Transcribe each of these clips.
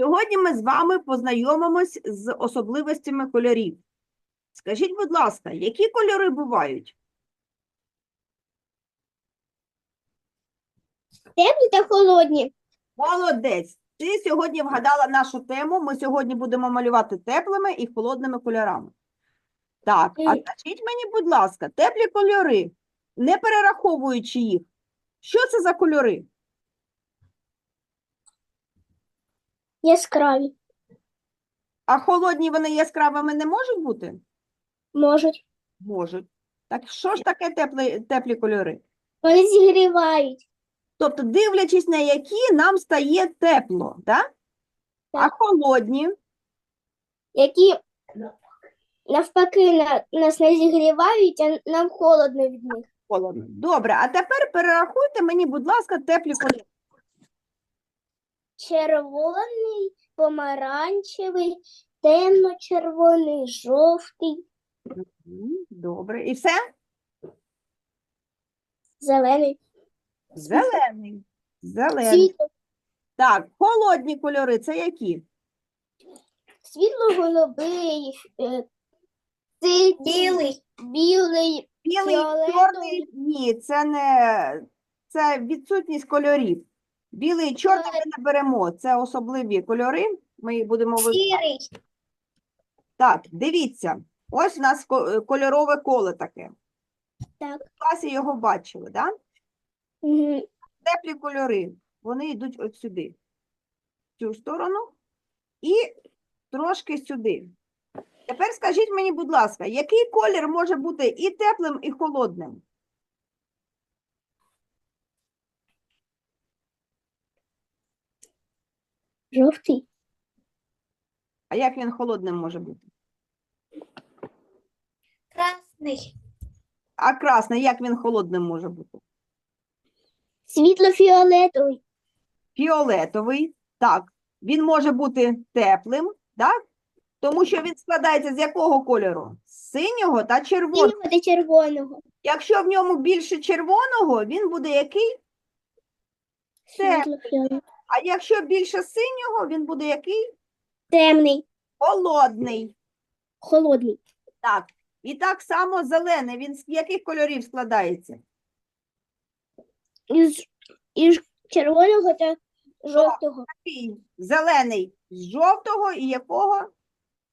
Сьогодні ми з вами познайомимось з особливостями кольорів. Скажіть, будь ласка, які кольори бувають? Теплі та холодні. Молодець! Ти сьогодні вгадала нашу тему. Ми сьогодні будемо малювати теплими і холодними кольорами. Так, а скажіть мені, будь ласка, теплі кольори, не перераховуючи їх, що це за кольори? Яскраві. А холодні вони яскравими не можуть бути? Можуть. Можуть. Так що ж таке теплі, теплі кольори? Вони зігрівають. Тобто, дивлячись на які, нам стає тепло, так? А холодні? Які навпаки на, нас не зігрівають, а нам холодно від них. Холодно. Добре, а тепер перерахуйте мені, будь ласка, теплі кольори. Червоний, помаранчевий, темно-червоний, жовтий, Добре. І все? зелений, Зелений. Зелений. світло, Так, холодні кольори це які? світло-голубий, е, синій, білий, білий, Білий, Фіолетовий. чорний. Ні, це не це відсутність кольорів. Білий і чорний ми не беремо. Це особливі кольори. Ми їх будемо вивчати. сірий, Так, дивіться. Ось у нас ко- кольорове коло таке. так. В класі його бачили, да? Мгм. Теплі кольори. Вони йдуть от сюди, в цю сторону і трошки сюди. Тепер скажіть мені, будь ласка, який колір може бути і теплим, і холодним? Жовтий, А як він холодним може бути? красний, А красний, як він холодним може бути? світло-фіолетовий, Фіолетовий, так, він може бути теплим, так? Тому що він складається з якого кольору? З Синього та червоного. синього та червоного, Якщо в ньому більше червоного, він буде який? Світло-фіолетовий, А якщо більше синього, він буде який? темний, Холодний. холодний, Так. І так само зелений. Він з яких кольорів складається? із, із червоного та жовтого, Такий Зелений з жовтого і якого?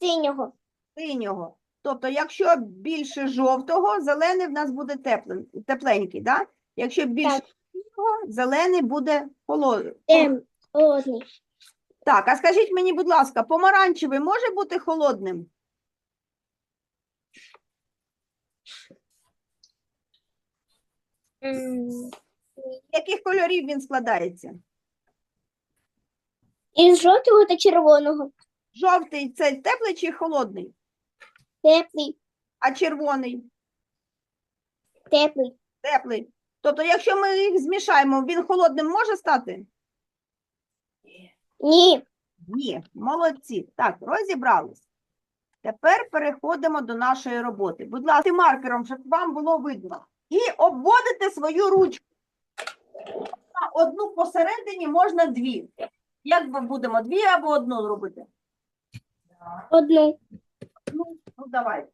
синього, Синього. Тобто, якщо більше жовтого, зелений в нас буде теплен, тепленький, да? Якщо більше Так. синього, зелений буде холодний. тем, холодний, Так, а скажіть мені, будь ласка, помаранчевий може бути холодним? З яких кольорів він складається? із жовтого та червоного, Жовтий це теплий чи холодний? теплий, А червоний теплий, теплий. Тобто, якщо ми їх змішаємо, він холодним може стати? Ні, Ні, молодці. Так, розібрались. Тепер переходимо до нашої роботи. Будь ласка, маркером, щоб вам було видно. І обводите свою ручку. Одну посередині можна дві. Як ми будемо дві або одну робити? одну, Ну, ну давай.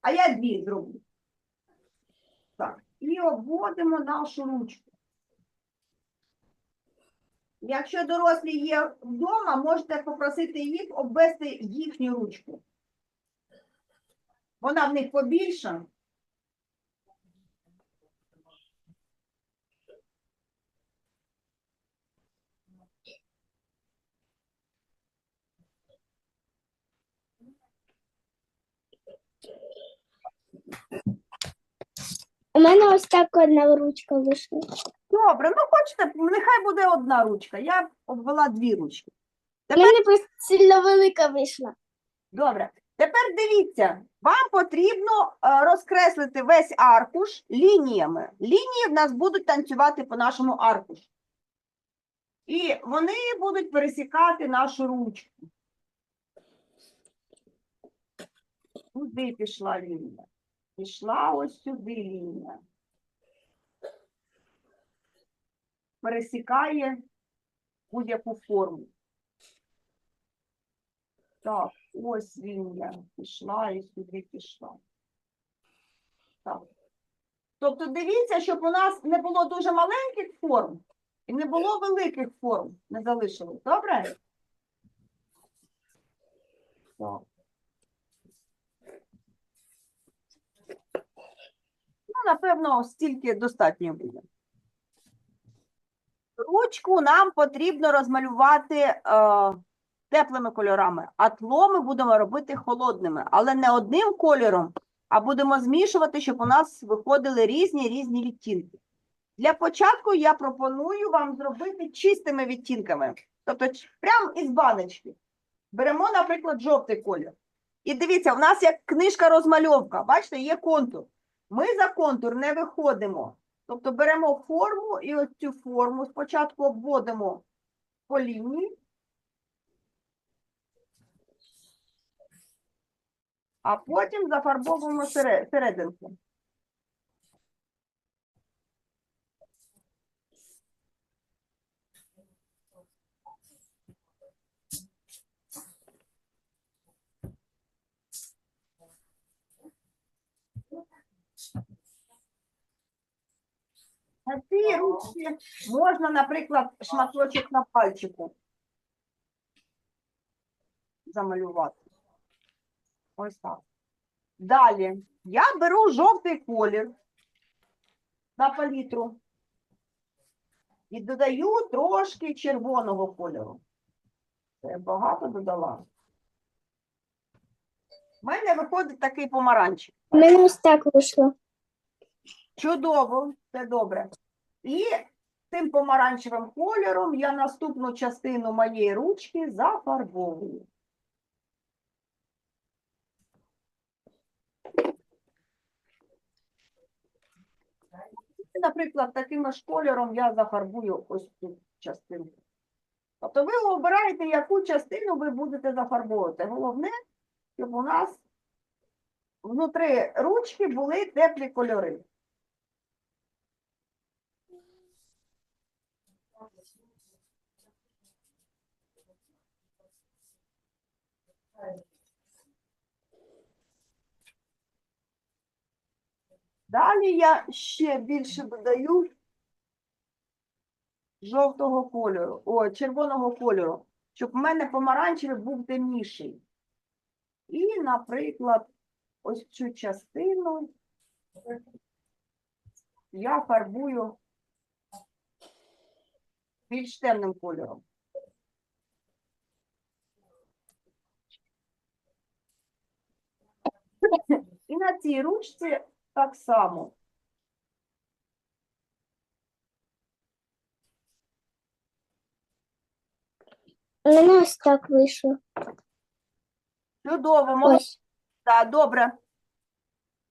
А я дві зроблю. Так. І обводимо нашу ручку. Якщо дорослі є вдома, можете попросити їх обвести їхню ручку. Вона в них побільша. у мене ось так одна ручка вийшла. Добре, ну хочете, нехай буде одна ручка. Я обвела дві ручки. У мене просто сильно велика вийшла. Добре. Тепер дивіться, вам потрібно е, розкреслити весь аркуш лініями. Лінії в нас будуть танцювати по нашому аркушу. І вони будуть пересікати нашу ручку. Куди пішла лінія? Пішла ось сюди лінія. Пересікає будь-яку форму. Так, ось він я пішла і сюди пішла. Так. Тобто дивіться, щоб у нас не було дуже маленьких форм і не було великих форм, не залишилось. Добре? Так. Ну, напевно, стільки достатньо буде. Ручку нам потрібно розмалювати е, теплими кольорами, а тло ми будемо робити холодними, але не одним кольором, а будемо змішувати, щоб у нас виходили різні різні відтінки. Для початку я пропоную вам зробити чистими відтінками, тобто прямо із баночки. Беремо, наприклад, жовтий колір. І дивіться, в нас як книжка розмальовка, бачите, є контур. Ми за контур не виходимо. Тобто беремо форму і ось цю форму спочатку обводимо по лінії, а потім зафарбовуємо сере- серединку. На цій ручці можна, наприклад, шматочок на пальчику замалювати. Ось так. Далі я беру жовтий колір на палітру і додаю трошки червоного кольору. Це багато додала. У мене виходить такий помаранчик. У мене ось так вийшло. Чудово, це добре. І цим помаранчевим кольором я наступну частину моєї ручки зафарбовую. Наприклад, таким ж кольором я зафарбую ось цю частинку. Тобто ви обираєте, яку частину ви будете зафарбовувати. Головне, щоб у нас внутри ручки були теплі кольори. Далі я ще більше додаю жовтого кольору, о, червоного кольору, щоб в мене помаранчевий був темніший. І, наприклад, ось цю частину я фарбую більш темним кольором. І на цій ручці так само. У нас так вийшло. Чудово, молодці. Ось. Так, добре.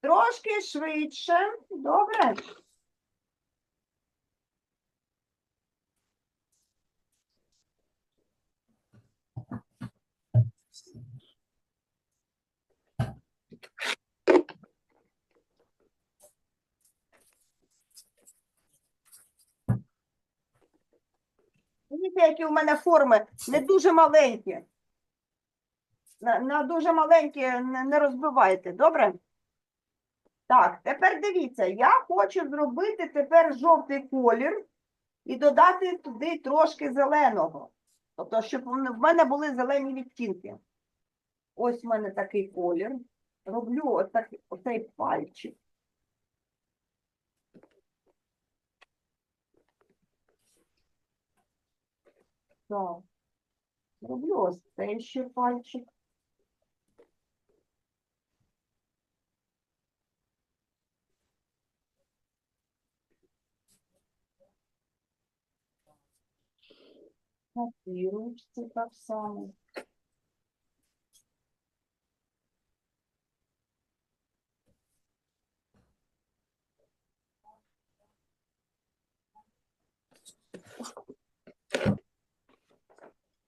Трошки швидше. Добре. Дивіться, які у мене форми не дуже маленькі. На, на дуже маленькі не, не розбивайте, добре? Так, тепер дивіться, я хочу зробити тепер жовтий колір і додати туди трошки зеленого. Тобто, щоб в мене були зелені відтінки. Ось в мене такий колір. Роблю отак, оцей пальчик. Так. Роблю ось цей ще пальчик. На цій ручці так само.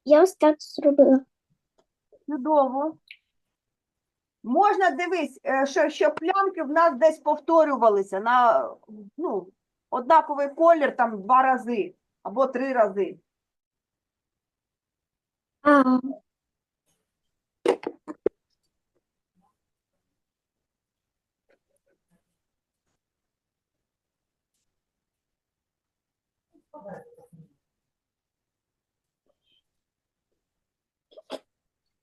Я ось так зробила. Чудово. Можна дивись, е, що що, щоб плямки в нас десь повторювалися на ну, однаковий колір там два рази або три рази. А,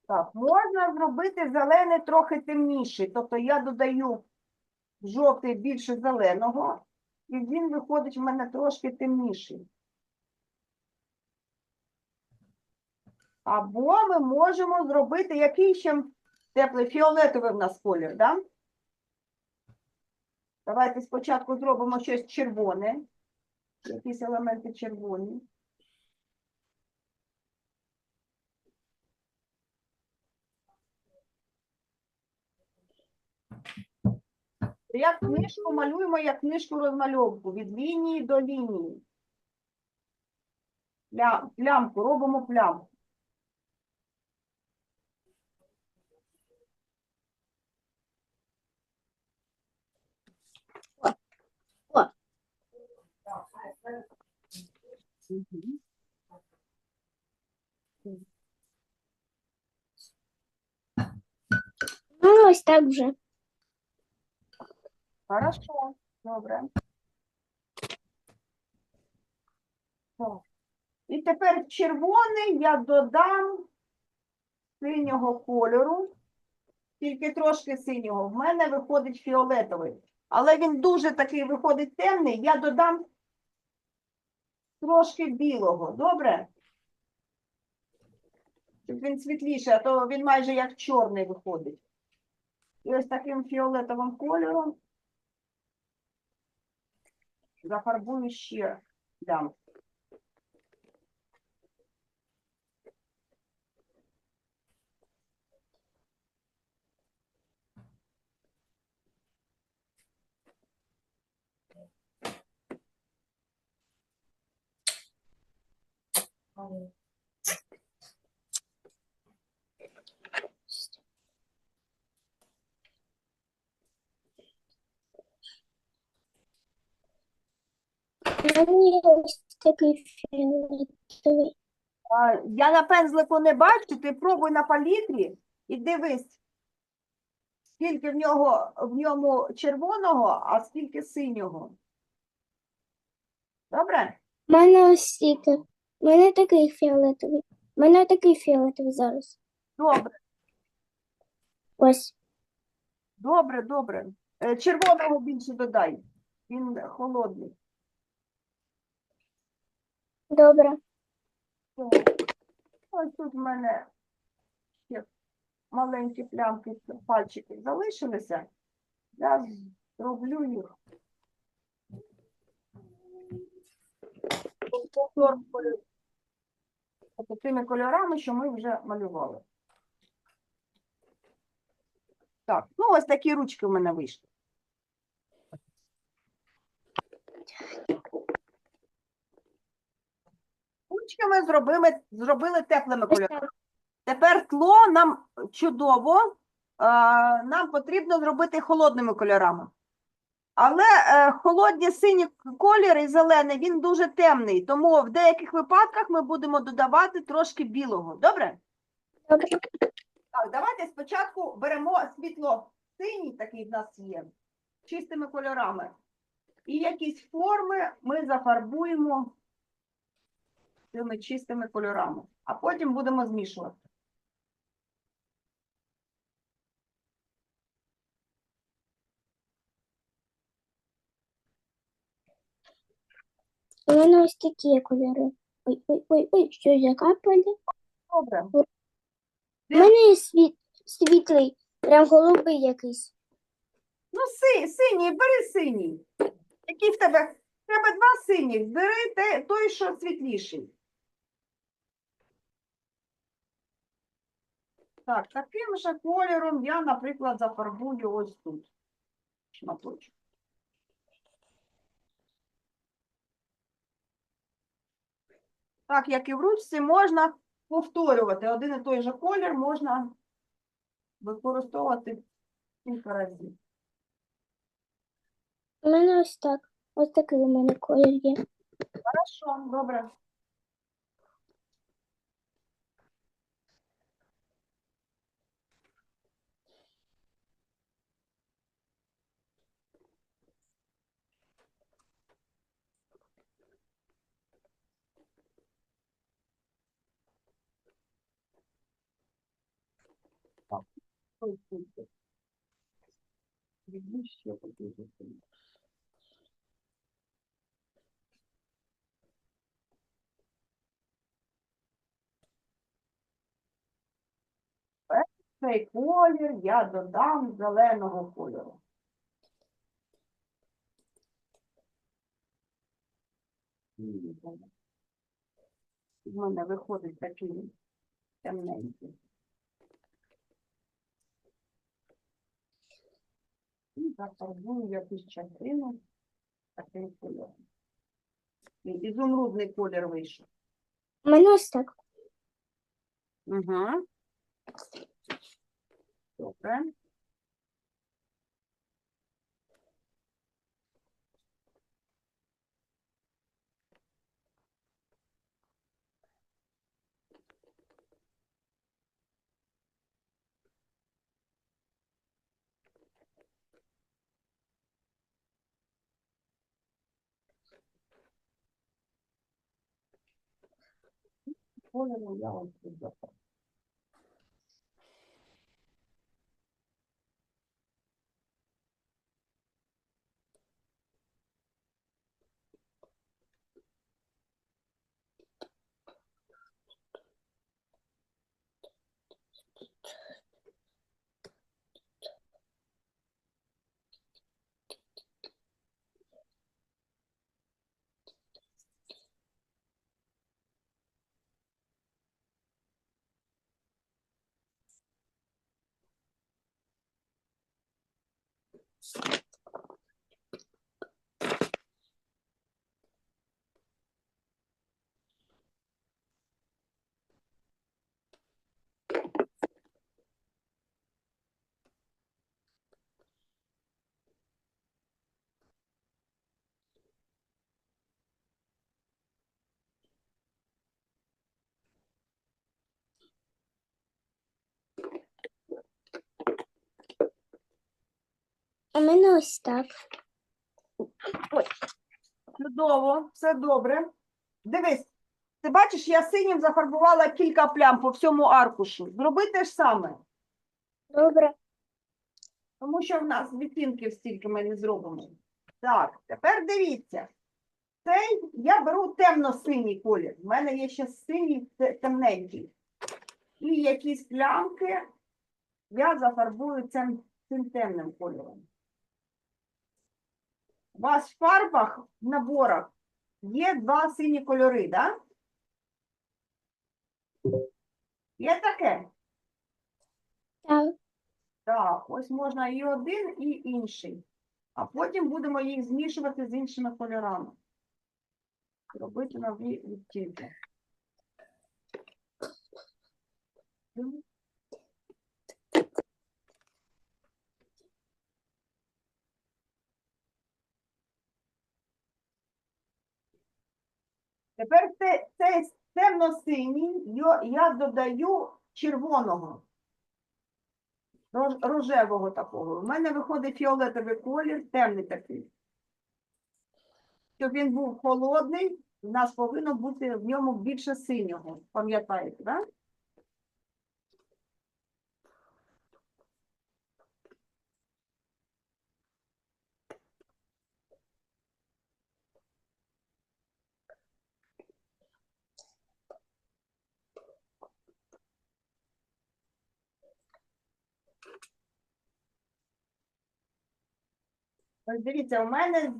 Так, можна зробити зелений трохи темніший. Тобто я додаю жовтий більше зеленого, і він виходить в мене трошки темніший. Або ми можемо зробити який ще теплий фіолетовий в нас колір, да? Давайте спочатку зробимо щось червоне, якісь елементи червоні. Як книжку малюємо, як книжку розмальовку від лінії до лінії. Плям, плямку, робимо плямку. Ну, ось так вже. Хорошо, добре. І тепер червоний я додам синього кольору, тільки трошки синього. В мене виходить фіолетовий. Але він дуже такий виходить темний, я додам трошки білого. Добре? Щоб він світліший, а то він майже як чорний виходить. І ось таким фіолетовим кольором зафарбую ще плямку. Мені ось такий фіолетовий. А, Я на пензлику не бачу, ти пробуй на палітрі і дивись, скільки в нього в ньому червоного, а скільки синього. Добре? У мене ось стільки. У мене такий фіолетовий. У мене такий фіолетовий зараз. Добре, Ось. добре, добре. Е, Червоного більше додай. Він холодний. Добре. Ось тут в мене ще маленькі плямки пальчики залишилися. Я зроблю їх. тобто тими кольорами, що ми вже малювали. Так, ну ось такі ручки в мене вийшли. Ручки ми зробили, зробили теплими кольорами. Тепер тло нам чудово, а, нам потрібно зробити холодними кольорами. Але е, холодні сині кольори і зелений, він дуже темний, тому в деяких випадках ми будемо додавати трошки білого. Добре? Добре. Так, давайте спочатку беремо світло синій, такий в нас є, чистими кольорами. І якісь форми ми зафарбуємо цими чистими кольорами, а потім будемо змішувати. У мене ось такі кольори. Ой, ой, ой, ой, що закапали? Добре. У мене є світ, світлий, прям голубий якийсь. Ну, си, синій, бери синій. Який в тебе? Тебе два синіх. Бери те, той, що світліший. Так, таким же кольором я, наприклад, зафарбую ось тут. Шматочок. Так, як і в ручці, можна повторювати. Один і той же колір можна використовувати кілька разів. У мене ось так. Ось такий у мене колір є. Хорошо, добре. Ой, слухай. Візьми ще такий же самий. Цей колір я додам зеленого кольору. В мене виходить такий темненький. І зафарбую якусь частину таким кольором. І Ізумрудний колір вийшов. У мене ось так. Угу. Добре. Кольору я ось тут записую. У мене ось так. Чудово, все добре. Дивись, ти бачиш, я синім зафарбувала кілька плям по всьому аркушу. Зроби те ж саме, Добре. тому що в нас відтінків стільки ми не зробимо. Так, тепер дивіться. Цей я беру темно-синій колір. У мене є ще синій темненький. І якісь плямки я зафарбую цим, цим темним кольором. У вас в фарбах в наборах є два сині кольори, так? Да? Є таке? Так. Так, ось можна і один, і інший. А потім будемо їх змішувати з іншими кольорами. Робити нові відтінки. Тепер це, цей темно-синій я додаю червоного рожевого такого. У мене виходить фіолетовий колір, темний такий. Щоб він був холодний, у нас повинно бути в ньому більше синього. Пам'ятаєте, так? Дивіться, у мене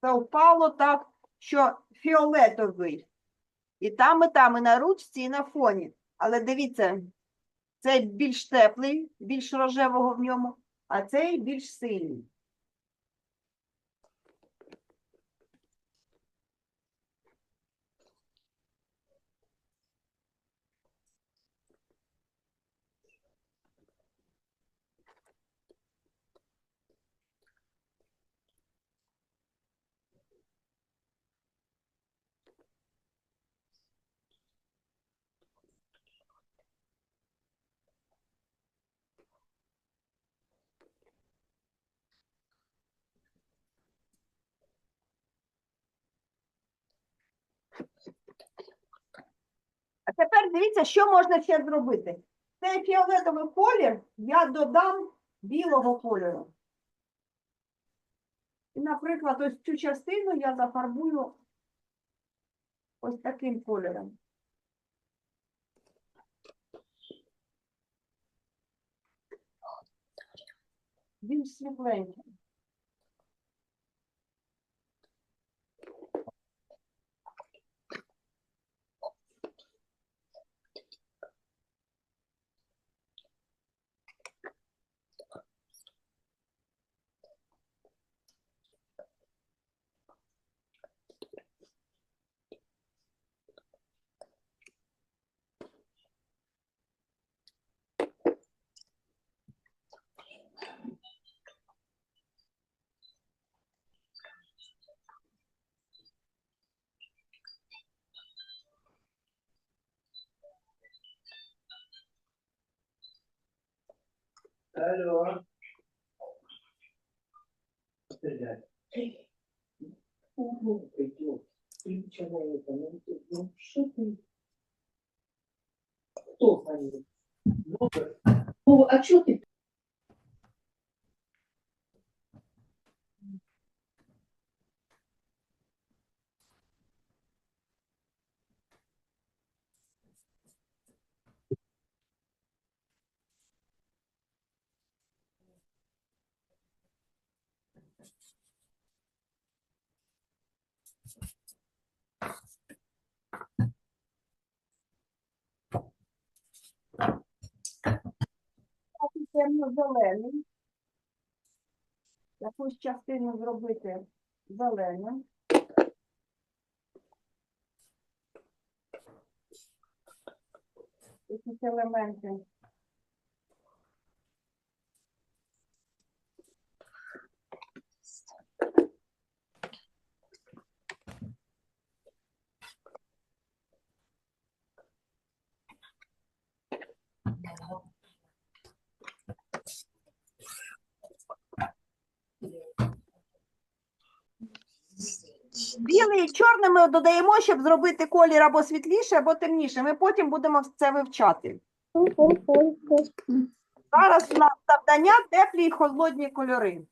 совпало так, що фіолетовий. І там, і там, і на ручці, і на фоні. Але дивіться, цей більш теплий, більш рожевого в ньому, а цей більш синій. Тепер дивіться, що можна ще зробити. цей фіолетовий колір я додам білого кольору. І, наприклад, ось цю частину я зафарбую ось таким кольором. Більш світленьким. Алло. Стрелять. Угу, идет. Ты человека, ну ну что ты? Кто звонит? Ну, а что ты? Темно-зелений. Якусь частину зробити зеленим. Якісь елементи. Білий і чорний ми додаємо, щоб зробити колір або світліше, або темніше. Ми потім будемо це вивчати. Зараз у нас завдання теплі і холодні кольори.